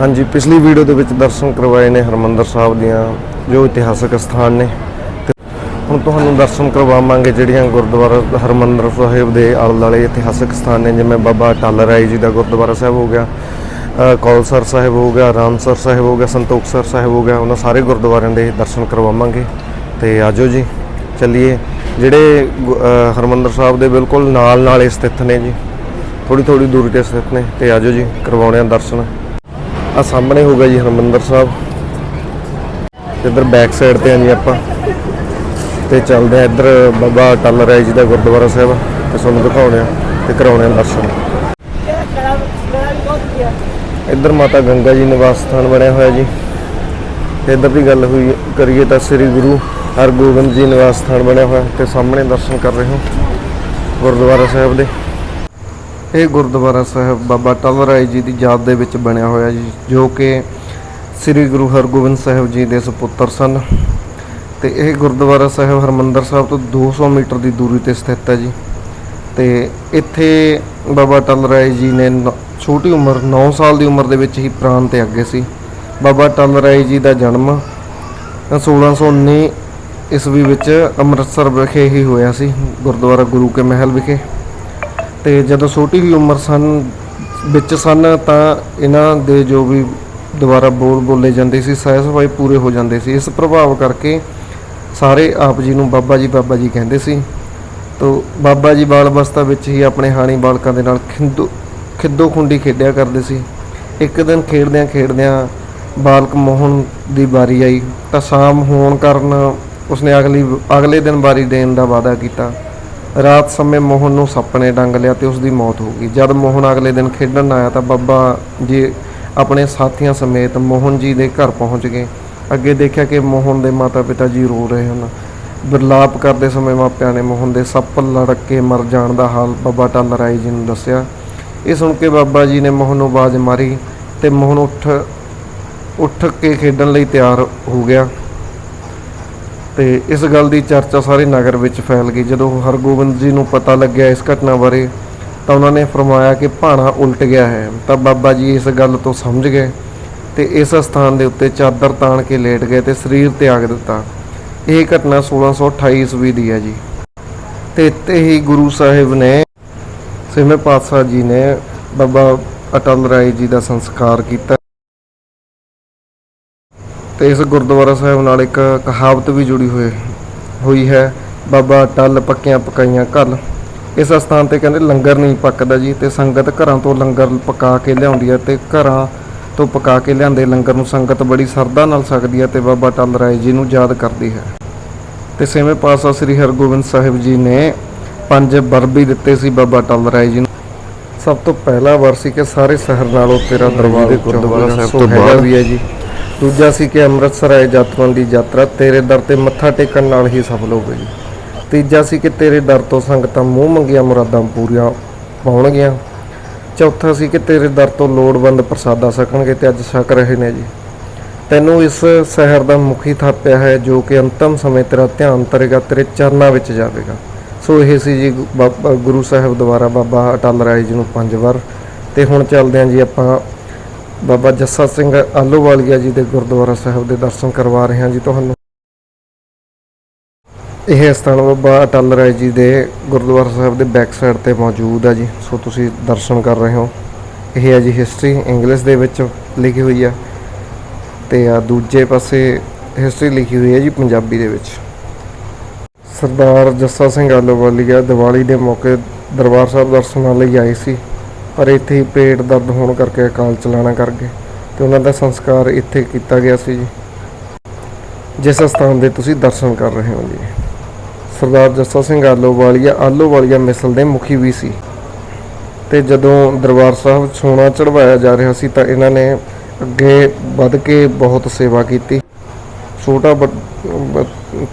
ਹਾਂਜੀ ਪਿਛਲੀ ਵੀਡੀਓ ਦੇ ਵਿੱਚ ਦਰਸ਼ਨ ਕਰਵਾਏ ਨੇ ਹਰਮੰਦਰ ਸਾਹਿਬ ਦੀਆਂ ਜੋ ਇਤਿਹਾਸਕ ਸਥਾਨ ਨੇ। ਹੁਣ ਤੁਹਾਨੂੰ ਦਰਸ਼ਨ ਕਰਵਾਵਾਂਗੇ ਜਿਹੜੀਆਂ ਗੁਰਦੁਆਰਾ ਹਰਮੰਦਰ ਸਾਹਿਬ ਦੇ ਆਲੇ ਦੁਆਲੇ ਇਤਿਹਾਸਕ ਸਥਾਨ ਨੇ ਜਿਵੇਂ ਬਾਬਾ ਟੱਲ ਰਾਏ ਜੀ ਦਾ ਗੁਰਦੁਆਰਾ ਸਾਹਿਬ ਹੋ ਗਿਆ ਕੌਲਸਰ ਸਾਹਿਬ ਹੋ ਗਿਆ ਰਾਮਸਰ ਸਾਹਿਬ ਹੋ ਗਿਆ ਸੰਤੋਖਸਰ ਸਾਹਿਬ ਹੋ ਗਿਆ ਉਹਨਾਂ ਸਾਰੇ ਗੁਰਦੁਆਰਿਆਂ ਦੇ ਦਰਸ਼ਨ ਕਰਵਾਵਾਂਗੇ। ਤੇ ਆਜੋ ਜੀ ਚੱਲੀਏ। ਜਿਹੜੇ ਗੁ- ਅ, ਹਰਮੰਦਰ ਸਾਹਿਬ ਦੇ ਬਿਲਕੁਲ ਨਾਲ ਨਾਲ ਇਹ ਸਥਿਤ ਨੇ ਜੀ ਥੋੜੀ ਥੋੜੀ ਦੂਰੀ ਤੇ ਸਥਿਤ ਨੇ ਤੇ ਆਜੋ ਜੀ ਕਰਵਾਉਣੇ ਆ ਦਰਸ਼ਨ। ਆ ਸਾਹਮਣੇ ਹੋਊਗਾ ਜੀ ਹਰਮੰਦਰ ਸਾਹਿਬ। ਤੇ ਬੈਕ ਸਾਈਡ ਤੇ ਆ ਜੀ ਆਪਾਂ। ਤੇ ਚੱਲਦੇ ਆ ਇੱਧਰ ਬਾਬਾ ਟੱਲ ਰਾਏ ਜੀ ਦਾ ਗੁਰਦੁਆਰਾ ਸਾਹਿਬ। ਤੇ ਤੁਹਾਨੂੰ ਦਿਖਾਉਣੇ ਆ ਤੇ ਕਰਾਉਣੇ ਆ ਦਰਸ਼ਨ। ਇੱਧਰ ਮਾਤਾ ਗੰਗਾ ਜੀ ਨਿਵਾਸ ਸਥਾਨ ਬਣਿਆ ਹੋਇਆ ਜੀ। ਤੇ ਇੱਧਰ ਦੀ ਗੱਲ ਹੋਈ, ਕਰੀਏ ਤਾਂ ਸ੍ਰੀ ਗੁਰੂ ਹਰਗੋਬਿੰਦ ਜੀ ਨਿਵਾਸ ਸਥਾਨ ਬਣਿਆ ਹੋਇਆ। ਤੇ ਸਾਹਮਣੇ ਦਰਸ਼ਨ ਕਰ ਰਹੇ ਹੋ ਗੁਰਦੁਆਰਾ ਸਾਹਿਬ ਦੇ। ਇਹ ਗੁਰਦੁਆਰਾ ਸਾਹਿਬ ਬਾਬਾ ਟੱਲ ਰਾਏ ਜੀ ਦੀ ਯਾਦ ਦੇ ਵਿੱਚ ਬਣਿਆ ਹੋਇਆ ਜੀ, ਜੋ ਕਿ ਸ੍ਰੀ ਗੁਰੂ ਹਰਗੋਬਿੰਦ ਸਾਹਿਬ ਜੀ ਦੇ ਸੁਪੁੱਤਰ ਸਨ। ਤੇ ਇਹ ਗੁਰਦੁਆਰਾ ਸਾਹਿਬ ਹਰਮੰਦਰ ਸਾਹਿਬ ਤੋਂ 200 ਮੀਟਰ ਦੀ ਦੂਰੀ ਤੇ ਸਥਿਤ ਹੈ ਜੀ। ਤੇ ਇੱਥੇ ਬਾਬਾ ਟੱਲ ਰਾਏ ਜੀ ਨੇ ਨ- ਛੋਟੀ ਉਮਰ 9 ਸਾਲ ਦੀ ਉਮਰ ਦੇ ਵਿੱਚ ਹੀ ਪ੍ਰਾਣ ਤੇ ਅੱਗੇ ਸੀ। ਬਾਬਾ ਟੱਲ ਰਾਏ ਜੀ ਦਾ ਜਨਮ 1619 ਈਸਵੀ ਵਿੱਚ ਅੰਮ੍ਰਿਤਸਰ ਵਿਖੇ ਹੀ ਹੋਇਆ ਸੀ, ਗੁਰਦੁਆਰਾ ਗੁਰੂ ਕੇ ਮਹਿਲ ਵਿਖੇ। ਤੇ ਜਦੋਂ ਛੋਟੀ ਹੀ ਉਮਰ ਸਨ, ਵਿੱਚ ਸਨ, ਤਾਂ ਇਹਨਾਂ ਦੇ ਜੋ ਵੀ ਦੁਬਾਰਾ ਬੋਲ ਬੋਲੇ ਜਾਂਦੇ ਸੀ ਸਹਿ ਸਫ਼ਾਈ ਪੂਰੇ ਹੋ ਜਾਂਦੇ ਸੀ। ਇਸ ਪ੍ਰਭਾਵ ਕਰਕੇ ਸਾਰੇ ਆਪ ਜੀ ਨੂੰ ਬਾਬਾ ਜੀ ਬਾਬਾ ਜੀ ਕਹਿੰਦੇ ਸੀ। ਤੋ ਬਾਬਾ ਜੀ ਬਾਲ ਅਵਸਥਾ ਵਿੱਚ ਹੀ ਆਪਣੇ ਹਾਣੀ ਬਾਲਕਾਂ ਦੇ ਨਾਲ ਖਿੰਦੋ, ਖਿੱਦੋ ਖੁੰਡੀ ਖੇਡਿਆ ਕਰਦੇ ਸੀ। ਇੱਕ ਦਿਨ ਖੇਡਦਿਆਂ ਖੇਡਦਿਆਂ ਬਾਲਕ ਮੋਹਨ ਦੀ ਵਾਰੀ ਆਈ। ਤਾਂ ਸ਼ਾਮ ਹੋਣ ਕਾਰਨ ਉਸਨੇ ਅਗਲੀ, ਅਗਲੇ ਦਿਨ ਵਾਰੀ ਦੇਣ ਦਾ ਵਾਅਦਾ ਕੀਤਾ। ਰਾਤ ਸਮੇਂ ਮੋਹਨ ਨੂੰ ਸੱਪ ਨੇ ਡੰਗ ਲਿਆ ਤੇ ਉਸ ਦੀ ਮੌਤ ਹੋ ਗਈ। ਜਦ ਮੋਹਨ ਅਗਲੇ ਦਿਨ ਖੇਡਣ ਆਇਆ ਤਾਂ ਬਾਬਾ ਜੀ ਆਪਣੇ ਸਾਥੀਆਂ ਸਮੇਤ ਮੋਹਨ ਜੀ ਦੇ ਘਰ ਪਹੁੰਚ ਗਏ। ਅੱਗੇ ਦੇਖਿਆ ਕਿ ਮੋਹਨ ਦੇ ਮਾਤਾ ਪਿਤਾ ਜੀ ਰੋ ਰਹੇ ਹਨ। ਬਰਲਾਪ ਕਰਦੇ ਸਮੇਂ ਮਾਪਿਆਂ ਨੇ ਮੋਹਨ ਦੇ ਸੱਪ ਲੜਕ ਕੇ ਮਰ ਜਾਣ ਦਾ ਹਾਲ ਬਾਬਾ ਟੱਲ ਰਾਏ ਜੀ ਨੂੰ ਦੱਸਿਆ। ਇਹ ਸੁਣ ਕੇ ਬਾਬਾ ਜੀ ਨੇ ਮੋਹਨ ਨੂੰ ਆਵਾਜ਼ ਮਾਰੀ ਤੇ ਮੋਹਨ ਉੱਠ ਉੱਠ ਕੇ ਖੇਡਣ ਲਈ ਤਿਆਰ ਹੋ ਗਿਆ। ਤੇ ਇਸ ਗੱਲ ਦੀ ਚਰਚਾ ਸਾਰੇ ਨਗਰ ਵਿੱਚ ਫੈਲ ਗਈ। ਜਦੋਂ ਹਰਗੋਬਿੰਦ ਜੀ ਨੂੰ ਪਤਾ ਲੱਗਿਆ ਇਸ ਘਟਨਾ ਬਾਰੇ, ਤਾਂ ਉਹਨਾਂ ਨੇ ਫਰਮਾਇਆ ਕਿ ਭਾਣਾ ਉਲਟ ਗਿਆ ਹੈ। ਤਾਂ ਬਾਬਾ ਜੀ ਇਸ ਗੱਲ ਤੋਂ ਸਮਝ ਗਏ ਤੇ ਇਸ ਸਥਾਨ ਦੇ ਉੱਤੇ ਚਾਦਰ ਤਾਣ ਕੇ ਲੇਟ ਗਏ ਤੇ ਸਰੀਰ ਤਿਆਗ ਦਿੱਤਾ। ਇਹ ਘਟਨਾ 1628 ਈਸਵੀ ਦੀ ਹੈ ਜੀ। ਤੇ ਇੱਥੇ ਹੀ ਗੁਰੂ ਸਾਹਿਬ ਨੇ ਛੇਵੇਂ ਪਾਤਸ਼ਾਹ ਜੀ ਨੇ ਬਾਬਾ ਅਟਲ ਰਾਏ ਜੀ ਦਾ ਸੰਸਕਾਰ ਕੀਤਾ। ਤੇ ਇਸ ਗੁਰਦੁਆਰਾ ਸਾਹਿਬ ਨਾਲ ਇੱਕ ਕਹਾਵਤ ਵੀ ਜੁੜੀ ਹੋਈ ਹੋਈ ਹੈ ਬਾਬਾ ਟੱਲ ਪੱਕੀਆਂ ਪਕਾਈਆਂ ਘੱਲ। ਇਸ ਸਥਾਨ ਤੇ ਕਹਿੰਦੇ ਲੰਗਰ ਨਹੀਂ ਪੱਕਦਾ ਜੀ ਤੇ ਸੰਗਤ ਘਰਾਂ ਤੋਂ ਲੰਗਰ ਪਕਾ ਕੇ ਲਿਆਉਂਦੀ ਹੈ ਤੇ ਘਰਾਂ ਤੋਂ ਪਕਾ ਕੇ ਲਿਆਂਦੇ ਲੰਗਰ ਨੂੰ ਸੰਗਤ ਬੜੀ ਸਰਦਾ ਨਾਲ ਸਕਦੀ ਹੈ ਤੇ ਬਾਬਾ ਟੱਲ ਰਾਏ ਜੀ ਨੂੰ ਯਾਦ ਕਰਦੀ ਹੈ। ਤੇ ਛੇਵੇਂ ਪਾਤਸ਼ਾਹ ਸ੍ਰੀ ਹਰਗੋਬਿੰਦ ਸਾਹਿਬ ਜੀ ਨੇ ਪੰਜ ਬਰਬੀ ਦਿੱਤੇ ਸੀ ਬਾਬਾ ਟੱਲ ਰਾਏ ਜੀ ਨੂੰ। ਸਭ ਤੋਂ ਪਹਿਲਾ ਵਰ ਸੀ ਕਿ ਸਾਰੇ ਸ਼ਹਿਰ ਨਾਲੋਂ ਤੇਰਾ ਦਰਬਾਰ ਗੁਰਦੁਆਰਾ ਸਾਹਿਬ ਤੋਂ ਬਾਹਰ ਵੀ ਹੈ ਜੀ। ਦੂਜਾ ਸੀ ਕਿ ਅੰਮ੍ਰਿਤਸਰ ਆਏ ਯਾਤਰੂਆਂ ਦੀ ਯਾਤਰਾ ਤੇਰੇ ਦਰ ਤੇ ਮੱਥਾ ਟੇਕਣ ਨਾਲ ਹੀ ਸਫਲ ਹੋਵੇਗੀ ਤੀਜਾ ਸੀ ਕਿ ਤੇਰੇ ਦਰ ਤੋਂ ਸੰਗਤਾਂ ਮੂੰਹ ਮੰਗੀਆਂ ਮੁਰਾਦਾਂ ਪੂਰੀਆਂ ਪਾਉਣਗੀਆਂ। ਚੌਥਾ ਸੀ ਕਿ ਤੇਰੇ ਦਰ ਤੋਂ ਲੋੜਵੰਦ ਪ੍ਰਸਾਦਾ ਸਕਣਗੇ ਤੇ ਅੱਜ ਛਕ ਰਹੇ ਨੇ ਜੀ। ਤੈਨੂੰ ਇਸ ਸ਼ਹਿਰ ਦਾ ਮੁਖੀ ਥਾਪਿਆ ਹੈ ਜੋ ਕਿ ਅੰਤਮ ਸਮੇਂ ਤੇਰਾ ਧਿਆਨ ਤਰੇਗਾ, ਤੇਰੇ ਚਰਨਾਂ ਵਿੱਚ ਜਾਵੇਗਾ। ਸੋ ਇਹ ਸੀ ਜੀ ਗੁ- ਬਾਬਾ ਗੁਰੂ ਸਾਹਿਬ ਦੁਆਰਾ ਬਾਬਾ ਅਟਲ ਰਾਏ ਜੀ ਨੂੰ ਪੰਜ ਵਾਰ। ਤੇ ਹੁਣ ਚੱਲਦੇ ਹਾਂ ਜੀ ਆਪਾਂ ਬਾਬਾ ਜੱਸਾ ਸਿੰਘ ਆਲੋਵਾਲੀਆ ਜੀ ਦੇ ਗੁਰਦੁਆਰਾ ਸਾਹਿਬ ਦੇ ਦਰਸ਼ਨ ਕਰਵਾ ਰਹੇ ਹਾਂ ਜੀ ਤੁਹਾਨੂੰ। ਇਹ ਸਥਾਨ ਬਾਬਾ ਅਟਲ ਰਾਏ ਜੀ ਦੇ ਗੁਰਦੁਆਰਾ ਸਾਹਿਬ ਦੇ ਬੈਕ ਸਾਈਡ ਤੇ ਮੌਜੂਦ ਹੈ ਜੀ। ਸੋ ਤੁਸੀਂ ਦਰਸ਼ਨ ਕਰ ਰਹੇ ਹੋ। ਇਹ ਹੈ ਜੀ ਹਿਸਟਰੀ ਇੰਗਲਿਸ਼ ਦੇ ਵਿੱਚ ਲਿਖੀ ਹੋਈ ਹੈ ਤੇ ਆ ਦੂਜੇ ਪਾਸੇ ਹਿਸਟਰੀ ਲਿਖੀ ਹੋਈ ਹੈ ਜੀ ਪੰਜਾਬੀ ਦੇ ਵਿੱਚ। ਸਰਦਾਰ ਜੱਸਾ ਸਿੰਘ ਆਲੋਵਾਲੀਆ ਦੀਵਾਲੀ ਦੇ ਮੌਕੇ ਦਰਬਾਰ ਸਾਹਿਬ ਦਰਸ਼ਨਾਂ ਲਈ ਆਏ ਸੀ। ਪਰ ਇੱਥੇ ਹੀ ਪੇਟ ਦਰਦ ਹੋਣ ਕਰਕੇ ਅਕਾਲ ਚਲਾਣਾ ਕਰ ਗਏ ਤੇ ਉਹਨਾਂ ਦਾ ਸੰਸਕਾਰ ਇੱਥੇ ਕੀਤਾ ਗਿਆ ਸੀ ਜੀ। ਜਿਸ ਸਥਾਨ ਦੇ ਤੁਸੀਂ ਦਰਸ਼ਨ ਕਰ ਰਹੇ ਹੋ ਜੀ। ਸਰਦਾਰ ਜੱਸਾ ਸਿੰਘ ਆਲੋਵਾਲੀਆ ਆਲੋਵਾਲੀਆ ਮਿਸਲ ਦੇ ਮੁਖੀ ਵੀ ਸੀ। ਤੇ ਜਦੋਂ ਦਰਬਾਰ ਸਾਹਿਬ ਸੋਨਾ ਚੜਵਾਇਆ ਜਾ ਰਿਹਾ ਸੀ ਤਾਂ ਇਹਨਾਂ ਨੇ ਅੱਗੇ ਵੱਧ ਕੇ ਬਹੁਤ ਸੇਵਾ ਕੀਤੀ। ਛੋਟਾ ਵੱਡ- ਬ-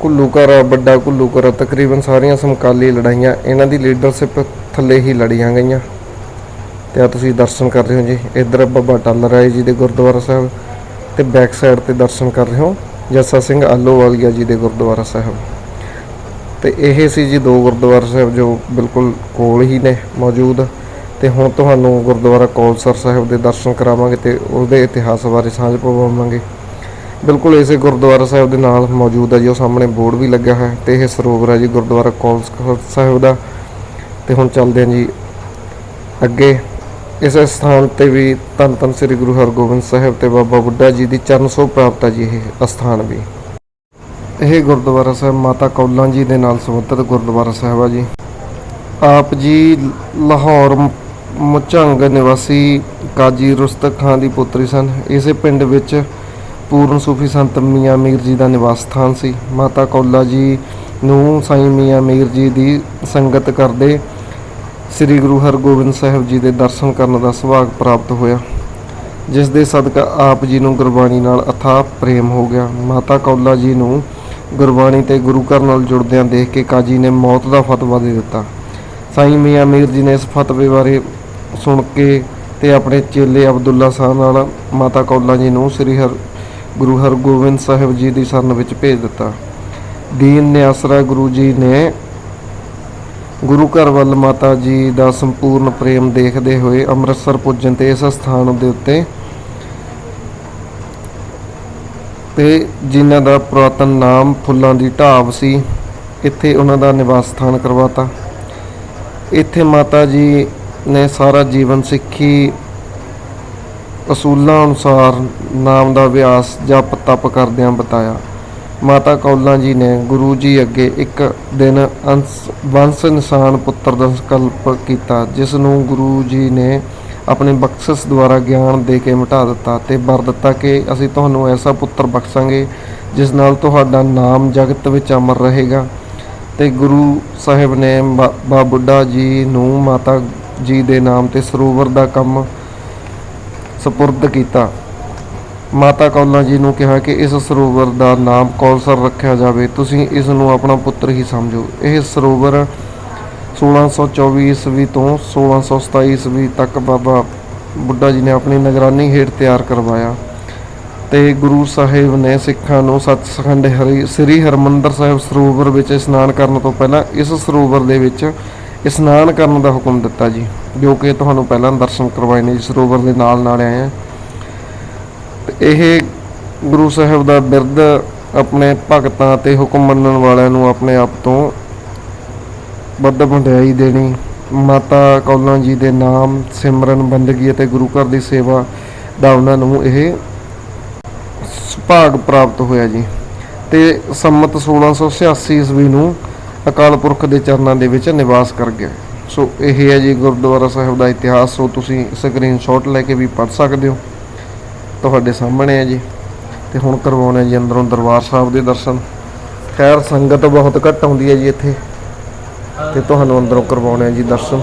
ਘੁੱਲੂਘਾਰਾ ਵੱਡਾ ਘਰ ਤਕਰੀਬਨ ਸਾਰੀਆਂ ਸਮਕਾਲੀ ਲੜਾਈਆਂ ਇਹਨਾਂ ਦੀ ਲੀਡਰਸ਼ਿਪ ਥੱਲੇ ਹੀ ਲੜੀਆਂ ਗਈਆਂ। ਤੇ ਆ ਤੁਸੀਂ ਦਰਸ਼ਨ ਕਰ ਰਹੇ ਹੋ ਜੀ। ਇਧਰ ਬਾਬਾ ਟੱਲ ਰਾਏ ਜੀ ਦੇ ਗੁਰਦੁਆਰਾ ਸਾਹਿਬ ਤੇ ਬੈਕ ਸਾਈਡ ਤੇ ਦਰਸ਼ਨ ਕਰ ਰਹੇ ਹੋ। ਜੱਸਾ ਸਿੰਘ ਆਲੋਵਾਲੀਆ ਜੀ ਦੇ ਗੁਰਦੁਆਰਾ ਸਾਹਿਬ। ਤੇ ਇਹ ਸੀ ਜੀ ਦੋ ਗੁਰਦੁਆਰਾ ਸਾਹਿਬ ਜੋ ਬਿਲਕੁਲ ਕੋਲ ਹੀ ਨੇ, ਮੌਜੂਦ। ਤੇ ਹੁਣ ਤੁਹਾਨੂੰ ਗੁਰਦੁਆਰਾ ਕੌਲਸਰ ਸਾਹਿਬ ਦੇ ਦਰਸ਼ਨ ਕਰਾਵਾਂਗੇ ਤੇ ਉਹਦੇ ਇਤਿਹਾਸ ਬਾਰੇ ਸਾਂਝ ਪਵਾਵਾਂਗੇ। ਬਿਲਕੁਲ ਇਸੇ ਗੁਰਦੁਆਰਾ ਸਾਹਿਬ ਦੇ ਨਾਲ ਮੌਜੂਦ ਹੈ ਜੀ, ਉਹ ਸਾਹਮਣੇ ਬੋਰਡ ਵੀ ਲੱਗਿਆ ਹੋਇਆ ਹੈ ਤੇ ਇਹ ਸਰੋਵਰ ਹੈ ਜੀ ਗੁਰਦੁਆਰਾ ਕੌਲਸਰ ਸਾਹਿਬ ਦਾ। ਤੇ ਹੁਣ ਚੱਲਦੇ ਹਾਂ ਜੀ ਅੱਗੇ। ਇਸ ਸਥਾਨ ਤੇ ਵੀ ਧੰਨ ਧੰਨ ਸ੍ਰੀ ਗੁਰੂ ਹਰਗੋਬਿੰਦ ਸਾਹਿਬ ਤੇ ਬਾਬਾ ਬੁੱਢਾ ਜੀ ਦੀ ਚਰਨ ਸੋਹ ਪ੍ਰਾਪਤ ਹੈ ਜੀ ਇਹ ਅਸਥਾਨ ਵੀ। ਇਹ ਗੁਰਦੁਆਰਾ ਸਾਹਿਬ ਮਾਤਾ ਕੌਲਾਂ ਜੀ ਦੇ ਨਾਲ ਸੰਬੰਧਿਤ ਗੁਰਦੁਆਰਾ ਸਾਹਿਬ ਆ ਜੀ। ਆਪ ਜੀ ਲਾਹੌਰ ਮੁਚੰਗ ਨਿਵਾਸੀ ਕਾਜੀ ਰੁਸਤਕ ਖਾਨ ਦੀ ਪੁੱਤਰੀ ਸਨ। ਇਸੇ ਪਿੰਡ ਵਿੱਚ ਪੂਰਨ ਸੂਫੀ ਸੰਤ ਮੀਆਂ ਮੀਰ ਜੀ ਦਾ ਨਿਵਾਸ ਸਥਾਨ ਸੀ। ਮਾਤਾ ਕੌਲਾ ਜੀ ਨੂੰ ਸਾਈਂ ਮੀਆਂ ਮੀਰ ਜੀ ਦੀ ਸੰਗਤ ਕਰਦੇ ਸ੍ਰੀ ਗੁਰੂ ਹਰਗੋਬਿੰਦ ਸਾਹਿਬ ਜੀ ਦੇ ਦਰਸ਼ਨ ਕਰਨ ਦਾ ਸੁਭਾਗ ਪ੍ਰਾਪਤ ਹੋਇਆ, ਜਿਸ ਦੇ ਸਦਕਾ ਆਪ ਜੀ ਨੂੰ ਗੁਰਬਾਣੀ ਨਾਲ ਅਥਾਹ ਪ੍ਰੇਮ ਹੋ ਗਿਆ। ਮਾਤਾ ਕੌਲਾ ਜੀ ਨੂੰ ਗੁਰਬਾਣੀ ਤੇ ਗੁਰੂ ਘਰ ਨਾਲ ਜੁੜਦਿਆਂ ਦੇਖ ਕੇ ਕਾਜੀ ਨੇ ਮੌਤ ਦਾ ਫਤਵਾ ਦੇ ਦਿੱਤਾ। ਸਾਈਂ ਮੀਆਂ ਮੀਰ ਜੀ ਨੇ ਇਸ ਫਤਵੇ ਬਾਰੇ ਸੁਣ ਕੇ ਤੇ ਆਪਣੇ ਚੇਲੇ ਅਬਦੁੱਲਾ ਸ਼ਾਹ ਨਾਲ ਮਾਤਾ ਕੌਲਾ ਜੀ ਨੂੰ ਸ੍ਰੀ ਹਰ, ਗੁਰੂ ਹਰਗੋਬਿੰਦ ਸਾਹਿਬ ਜੀ ਦੀ ਸ਼ਰਨ ਵਿੱਚ ਭੇਜ ਦਿੱਤਾ। ਦੀਨ ਨੇ ਆਸਰਾ ਗੁਰੂ ਜੀ ਨੇ ਗੁਰੂ ਘਰ ਵੱਲ ਮਾਤਾ ਜੀ ਦਾ ਸੰਪੂਰਨ ਪ੍ਰੇਮ ਦੇਖਦੇ ਹੋਏ ਅੰਮ੍ਰਿਤਸਰ ਪੁੱਜਣ ਤੇ ਇਸ ਸਥਾਨ ਦੇ ਉੱਤੇ ਤੇ ਜਿਨ੍ਹਾਂ ਦਾ ਪੁਰਾਤਨ ਨਾਮ ਫੁੱਲਾਂ ਦੀ ਢਾਬ ਸੀ, ਇੱਥੇ ਉਹਨਾਂ ਦਾ ਨਿਵਾਸ ਸਥਾਨ ਕਰਵਾਤਾ। ਇੱਥੇ ਮਾਤਾ ਜੀ ਨੇ ਸਾਰਾ ਜੀਵਨ ਸਿੱਖੀ, ਅਸੂਲਾਂ ਅਨੁਸਾਰ ਨਾਮ ਦਾ ਅਭਿਆਸ ਜਪ ਤਪ ਕਰਦਿਆਂ ਬਤਾਇਆ। ਮਾਤਾ ਕੌਲਾਂ ਜੀ ਨੇ ਗੁਰੂ ਜੀ ਅੱਗੇ ਇੱਕ ਦਿਨ ਅੰਸ ਬੰਸ ਨਿਸ਼ਾਨ ਪੁੱਤਰ ਦਾ ਸੰਕਲਪ ਕੀਤਾ, ਜਿਸ ਨੂੰ ਗੁਰੂ ਜੀ ਨੇ ਆਪਣੇ ਬਖਸ਼ਿਸ਼ ਦੁਆਰਾ ਗਿਆਨ ਦੇ ਕੇ ਮਿਟਾ ਦਿੱਤਾ ਤੇ ਵਰ ਦਿੱਤਾ ਕਿ ਅਸੀਂ ਤੁਹਾਨੂੰ ਐਸਾ ਪੁੱਤਰ ਬਖਸ਼ਾਂਗੇ, ਜਿਸ ਨਾਲ ਤੁਹਾਡਾ ਨਾਮ ਜਗਤ ਵਿੱਚ ਅਮਰ ਰਹੇਗਾ। ਤੇ ਗੁਰੂ ਸਾਹਿਬ ਨੇ ਬਾ ਬਾ ਬੁੱਢਾ ਜੀ ਨੂੰ ਮਾਤਾ ਜੀ ਦੇ ਨਾਮ ਤੇ ਸਰੋਵਰ ਦਾ ਕੰਮ ਸਪੁਰਦ ਕੀਤਾ। ਮਾਤਾ ਕੌਲਾਂ ਜੀ ਨੂੰ ਕਿਹਾ ਕਿ ਇਸ ਸਰੋਵਰ ਦਾ ਨਾਮ ਕੌਲਸਰ ਰੱਖਿਆ ਜਾਵੇ, ਤੁਸੀਂ ਇਸ ਨੂੰ ਆਪਣਾ ਪੁੱਤਰ ਹੀ ਸਮਝੋ। ਇਹ ਸਰੋਵਰ 1624 ਈਸਵੀ ਤੋਂ 1627 ਈਸਵੀ ਤੱਕ ਬਾਬਾ ਬੁੱਢਾ ਜੀ ਨੇ ਆਪਣੀ ਨਿਗਰਾਨੀ ਹੇਠ ਤਿਆਰ ਕਰਵਾਇਆ ਤੇ ਗੁਰੂ ਸਾਹਿਬ ਨੇ ਸਿੱਖਾਂ ਨੂੰ ਸੱਚਖੰਡ ਹਰੀ, ਸ੍ਰੀ ਹਰਮੰਦਰ ਸਾਹਿਬ ਸਰੋਵਰ ਵਿੱਚ ਇਸ਼ਨਾਨ ਕਰਨ ਤੋਂ ਪਹਿਲਾਂ ਇਸ ਸਰੋਵਰ ਦੇ ਵਿੱਚ ਇਸ਼ਨਾਨ ਕਰਨ ਦਾ ਹੁਕਮ ਦਿੱਤਾ ਜੀ, ਜੋ ਕਿ ਤੁਹਾਨੂੰ ਪਹਿਲਾਂ ਦਰਸ਼ਨ ਕਰਵਾਏ ਨੇ ਜੀ, ਸਰੋਵਰ ਦੇ ਨਾਲ ਨਾਲ ਆਏ ਆ। ਇਹ ਗੁਰੂ ਸਾਹਿਬ ਦਾ ਬਿਰਦ ਆਪਣੇ ਭਗਤਾਂ ਤੇ ਹੁਕਮ ਮੰਨਣ ਵਾਲਿਆਂ ਨੂੰ ਆਪਣੇ ਆਪ ਤੋਂ ਵੱਧ ਵਡਿਆਈ ਦੇਣੀ, ਮਾਤਾ ਕੌਲਾਂ ਜੀ ਦੇ ਨਾਮ, ਸਿਮਰਨ, ਬੰਦਗੀ ਅਤੇ ਗੁਰੂ ਘਰ ਦੀ ਸੇਵਾ ਦਾ ਉਹਨਾਂ ਨੂੰ ਇਹ ਸੁਭਾਗ ਪ੍ਰਾਪਤ ਹੋਇਆ ਜੀ। ਤੇ ਸੰਮਤ 1686 ਈਸਵੀ ਨੂੰ ਅਕਾਲ ਪੁਰਖ ਦੇ ਚਰਨਾਂ ਦੇ ਵਿੱਚ ਨਿਵਾਸ ਕਰ ਗਿਆ। ਸੋ ਇਹ ਹੈ ਜੀ ਗੁਰਦੁਆਰਾ ਸਾਹਿਬ ਦਾ ਇਤਿਹਾਸ। ਸੋ ਤੁਸੀਂ ਸਕਰੀਨਸ਼ਾਟ ਲੈ ਕੇ ਵੀ ਪੜ੍ਹ ਸਕਦੇ ਹੋ। ਤੁਹਾਡੇ ਸਾਹਮਣੇ ਹੈ ਜੀ। ਤੇ ਹੁਣ ਕਰਵਾਉਣੇ ਜੀ ਅੰਦਰੋਂ ਦਰਬਾਰ ਸਾਹਿਬ ਦੇ ਦਰਸ਼ਨ। ਖੈਰ, ਸੰਗਤ ਬਹੁਤ ਘੱਟ ਆਉਂਦੀ ਹੈ ਜੀ ਇੱਥੇ। ਤੇ ਤੁਹਾਨੂੰ ਅੰਦਰੋਂ ਕਰਵਾਉਣੇ ਆ ਜੀ ਦਰਸ਼ਨ।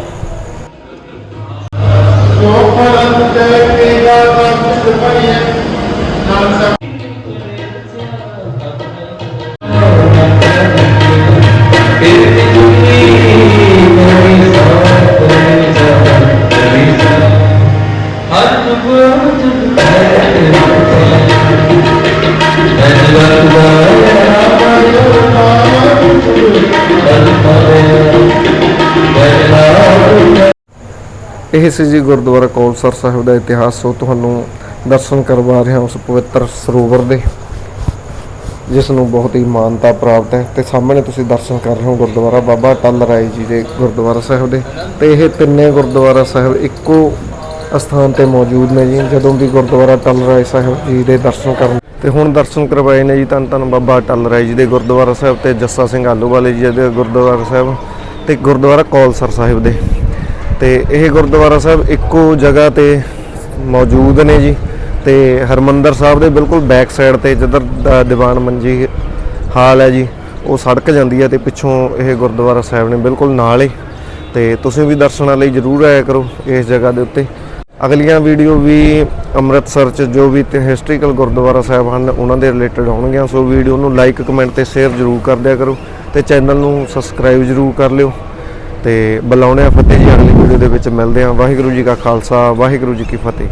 ਇਹ ਸੀ ਜੀ ਗੁਰਦੁਆਰਾ ਕੌਲਸਰ ਸਾਹਿਬ ਦਾ ਇਤਿਹਾਸ ਸੋ ਤੁਹਾਨੂੰ ਦਰਸ਼ਨ ਕਰਵਾ ਰਿਹਾ ਉਸ ਪਵਿੱਤਰ ਸਰੋਵਰ ਦੇ, ਜਿਸ ਨੂੰ ਬਹੁਤ ਹੀ ਮਾਨਤਾ ਪ੍ਰਾਪਤ ਹੈ। ਤੇ ਸਾਹਮਣੇ ਤੁਸੀਂ ਦਰਸ਼ਨ ਕਰ ਰਹੇ ਹੋ ਗੁਰਦੁਆਰਾ ਬਾਬਾ ਟੱਲ ਰਾਏ ਜੀ ਦੇ ਗੁਰਦੁਆਰਾ ਸਾਹਿਬ ਦੇ। ਤੇ ਇਹ ਤਿੰਨੇ ਗੁਰਦੁਆਰਾ ਸਾਹਿਬ ਇੱਕੋ ਸਥਾਨ ਤੇ ਮੌਜੂਦ ਨੇ ਜੀ, ਜਦੋਂ ਵੀ ਗੁਰਦੁਆਰਾ ਟੱਲ ਰਾਏ ਸਾਹਿਬ ਜੀ ਦੇ ਦਰਸ਼ਨ ਕਰਨ ਤੇ ਹੁਣ ਦਰਸ਼ਨ ਕਰਵਾਏ ਨੇ ਜੀ ਧੰਨ ਧੰਨ ਬਾਬਾ ਟੱਲ ਰਾਏ ਜੀ ਦੇ ਗੁਰਦੁਆਰਾ ਸਾਹਿਬ ਤੇ ਜੱਸਾ ਸਿੰਘ ਆਲੂਵਾਲੇ ਜੀ ਦੇ ਗੁਰਦੁਆਰਾ ਸਾਹਿਬ ਤੇ ਗੁਰਦੁਆਰਾ ਕੌਲਸਰ ਸਾਹਿਬ ਦੇ। ਤੇ ਇਹ ਗੁਰਦੁਆਰਾ ਸਾਹਿਬ ਇੱਕੋ ਜਗ੍ਹਾ ਤੇ ਮੌਜੂਦ ਨੇ ਜੀ ਤੇ ਹਰਮੰਦਰ ਸਾਹਿਬ ਦੇ ਬਿਲਕੁਲ ਬੈਕ ਸਾਈਡ ਤੇ ਜਿੱਧਰ ਦਾ ਦੀਵਾਨ ਮੰਜੀ ਹਾਲ ਹੈ ਜੀ, ਉਹ ਸੜਕ ਜਾਂਦੀ ਹੈ ਤੇ ਪਿੱਛੋਂ ਇਹ ਗੁਰਦੁਆਰਾ ਸਾਹਿਬ ਨੇ ਬਿਲਕੁਲ ਨਾਲ ਹੀ। ਤੇ ਤੁਸੀਂ ਵੀ ਦਰਸ਼ਨਾਂ ਲਈ ਜਰੂਰ ਆਇਆ ਕਰੋ ਇਸ ਜਗ੍ਹਾ ਦੇ ਉੱਤੇ। ਅਗਲੀਆਂ ਵੀਡੀਓ ਵੀ ਅੰਮ੍ਰਿਤਸਰ ਚ ਜੋ ਵੀ ਤੇ ਹਿਸਟੋਰੀਕਲ ਗੁਰਦੁਆਰਾ ਸਾਹਿਬ ਹਨ, ਉਹਨਾਂ ਦੇ ਰਿਲੇਟਡ ਹੋਣਗੀਆਂ। ਸੋ ਵੀਡੀਓ ਨੂੰ ਲਾਈਕ ਕਮੈਂਟ ਤੇ ਸ਼ੇਅਰ ਜਰੂਰ ਕਰ ਦਿਆ ਕਰੋ ਤੇ ਚੈਨਲ ਨੂੰ ਸਬਸਕ੍ਰਾਈਬ ਜਰੂਰ ਕਰ ਲਿਓ। ਤੇ ਬੁਲਾਉਣੇ ਆ ਫਤਿਹ ਜੀ, ਅਗਲੀ ਵੀਡੀਓ ਦੇ ਵਿੱਚ ਮਿਲਦੇ ਹਾਂ। ਵਾਹਿਗੁਰੂ ਜੀ ਕਾ ਖਾਲਸਾ, ਵਾਹਿਗੁਰੂ ਜੀ ਕੀ ਫਤਿਹ।